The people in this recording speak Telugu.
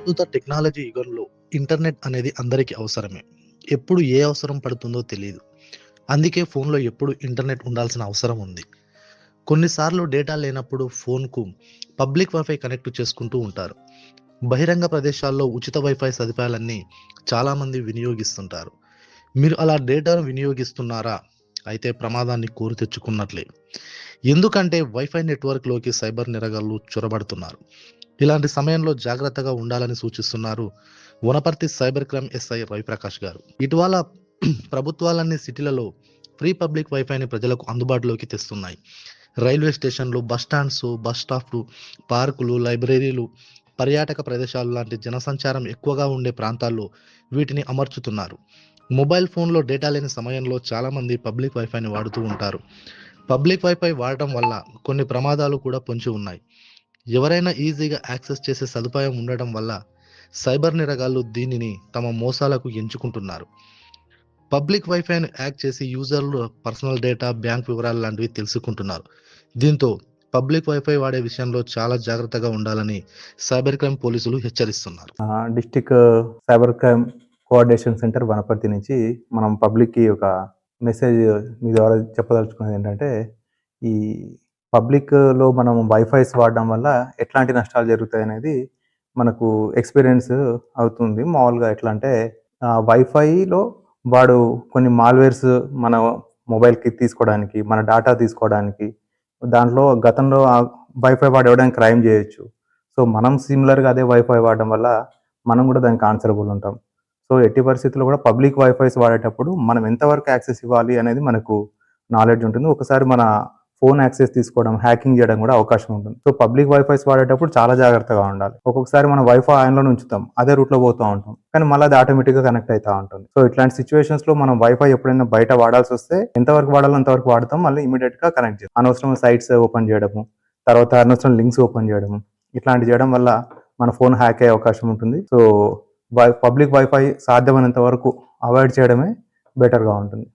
ప్రస్తుత టెక్నాలజీ యుగంలో ఇంటర్నెట్ అనేది అందరికీ అవసరమే. ఎప్పుడు ఏ అవసరం పడుతుందో తెలియదు అందుకే ఫోన్‌లో ఎప్పుడు ఇంటర్నెట్ ఉండాల్సిన అవసరం ఉంది. కొన్నిసార్లు డేటా లేనప్పుడు ఫోన్‌కు పబ్లిక్ వైఫై కనెక్ట్ చేసుకుంటూ ఉంటారు. బహిరంగ ప్రదేశాల్లో ఉచిత వైఫై సదుపాయాలన్నీ చాలామంది వినియోగిస్తుంటారు. మీరు అలా డేటాను వినియోగిస్తున్నారా? అయితే ప్రమాదాన్ని కోరి తెచ్చుకున్నట్లే. ఎందుకంటే వైఫై నెట్వర్క్‌లోకి సైబర్ నేరగాళ్ళు చొరబడుతున్నారు. ఇలాంటి సమయంలో జాగ్రత్తగా ఉండాలని సూచిస్తున్నారు Wanaparthy cyber crime SI Raviprakash గారు. ఇటీవల ప్రభుత్వాలన్నీ సిటీలలో ఫ్రీ పబ్లిక్ వైఫైని ప్రజలకు అందుబాటులోకి తెస్తున్నాయి. రైల్వే స్టేషన్లు, బస్ స్టాండ్స్, బస్ స్టాప్‌లు, పార్కులు, లైబ్రరీలు, పర్యాటక ప్రదేశాలు లాంటి జనసంచారం ఎక్కువగా ఉండే ప్రాంతాల్లో వీటిని అమర్చుతున్నారు. మొబైల్ ఫోన్‌లో డేటా లేని సమయంలో చాలామంది పబ్లిక్ వైఫైని వాడుతూ ఉంటారు. పబ్లిక్ వైఫై వాడటం వల్ల కొన్ని ప్రమాదాలు కూడా పొంచి ఉన్నాయి. ఎవరైనా ఈజీగా యాక్సెస్ చేసే సదుపాయం ఉండటం వల్ల సైబర్ నేరగాళ్ళు దీనిని తమ మోసాలకు ఎంచుకుంటున్నారు. పబ్లిక్ వైఫైను యాక్ చేసి యూజర్లు పర్సనల్ డేటా, బ్యాంక్ వివరాలు లాంటివి తెలుసుకుంటున్నారు. దీంతో పబ్లిక్ వైఫై వాడే విషయంలో చాలా జాగ్రత్తగా ఉండాలని సైబర్ క్రైమ్ పోలీసులు హెచ్చరిస్తున్నారు. District cyber crime coordination centre Wanaparthy నుంచి మనం పబ్లిక్‌కి ఒక మెసేజ్ మీ ద్వారా చెప్పదలుచుకున్నది ఏంటంటే, ఈ పబ్లిక్‌లో మనం వైఫైస్ వాడడం వల్ల ఎట్లాంటి నష్టాలు జరుగుతాయి అనేది మనకు ఎక్స్‌పీరియన్స్ అవుతుంది. మామూలుగా ఎట్లా అంటే వైఫైలో వాడు కొన్ని మాల్‌వేర్స్ మన మొబైల్‌కి తీసుకోవడానికి, మన డాటా తీసుకోవడానికి, దాంట్లో గతంలో వైఫై వాడు ఎవడైనా క్రైమ్ చేయొచ్చు. సో, మనం సిమిలర్‌గా అదే వైఫై వాడడం వల్ల మనం కూడా దానికి ఆన్సరబుల్ ఉంటాం. సో, ఎట్టి పరిస్థితుల్లో కూడా పబ్లిక్ వైఫైస్ వాడేటప్పుడు మనం ఎంతవరకు యాక్సెస్ ఇవ్వాలి అనేది మనకు నాలెడ్జ్ ఉంటుంది. ఒకసారి మన ఫోన్ యాక్సెస్ తీసుకోవడం, హ్యాకింగ్ చేయడం కూడా అవకాశం ఉంటుంది. సో, పబ్లిక్ వైఫైస్ వాడేటప్పుడు చాలా జాగ్రత్తగా ఉండాలి. ఒక్కొక్కసారి మనం వైఫై ఆయనలో ఉంచుతాం. అదే రూట్‌లో పోతూ ఉంటాం. కానీ మళ్ళీ అది ఆటోమేటిక్‌గా కనెక్ట్ అవుతూ ఉంటుంది. సో, ఇట్లాంటి సిట్యుయేషన్స్‌లో మనం వైఫై ఎప్పుడైనా బయట వాడాల్సి వస్తే ఎంతవరకు వాడాలో అంతవరకు వాడతాం. మళ్ళీ ఇమ్మీడియేట్‌గా కనెక్ట్ చేస్తాం. అనవసరమైన సైట్స్ ఓపెన్ చేయడము, తర్వాత అనవసరం లింక్స్ ఓపెన్ చేయడము, ఇట్లాంటివి చేయడం వల్ల మన ఫోన్ హ్యాక్ అయ్యే అవకాశం ఉంటుంది. సో, వై పబ్లిక్ వైఫై సాధ్యమైనంత వరకు అవాయిడ్ చేయడమే బెటర్‌గా ఉంటుంది.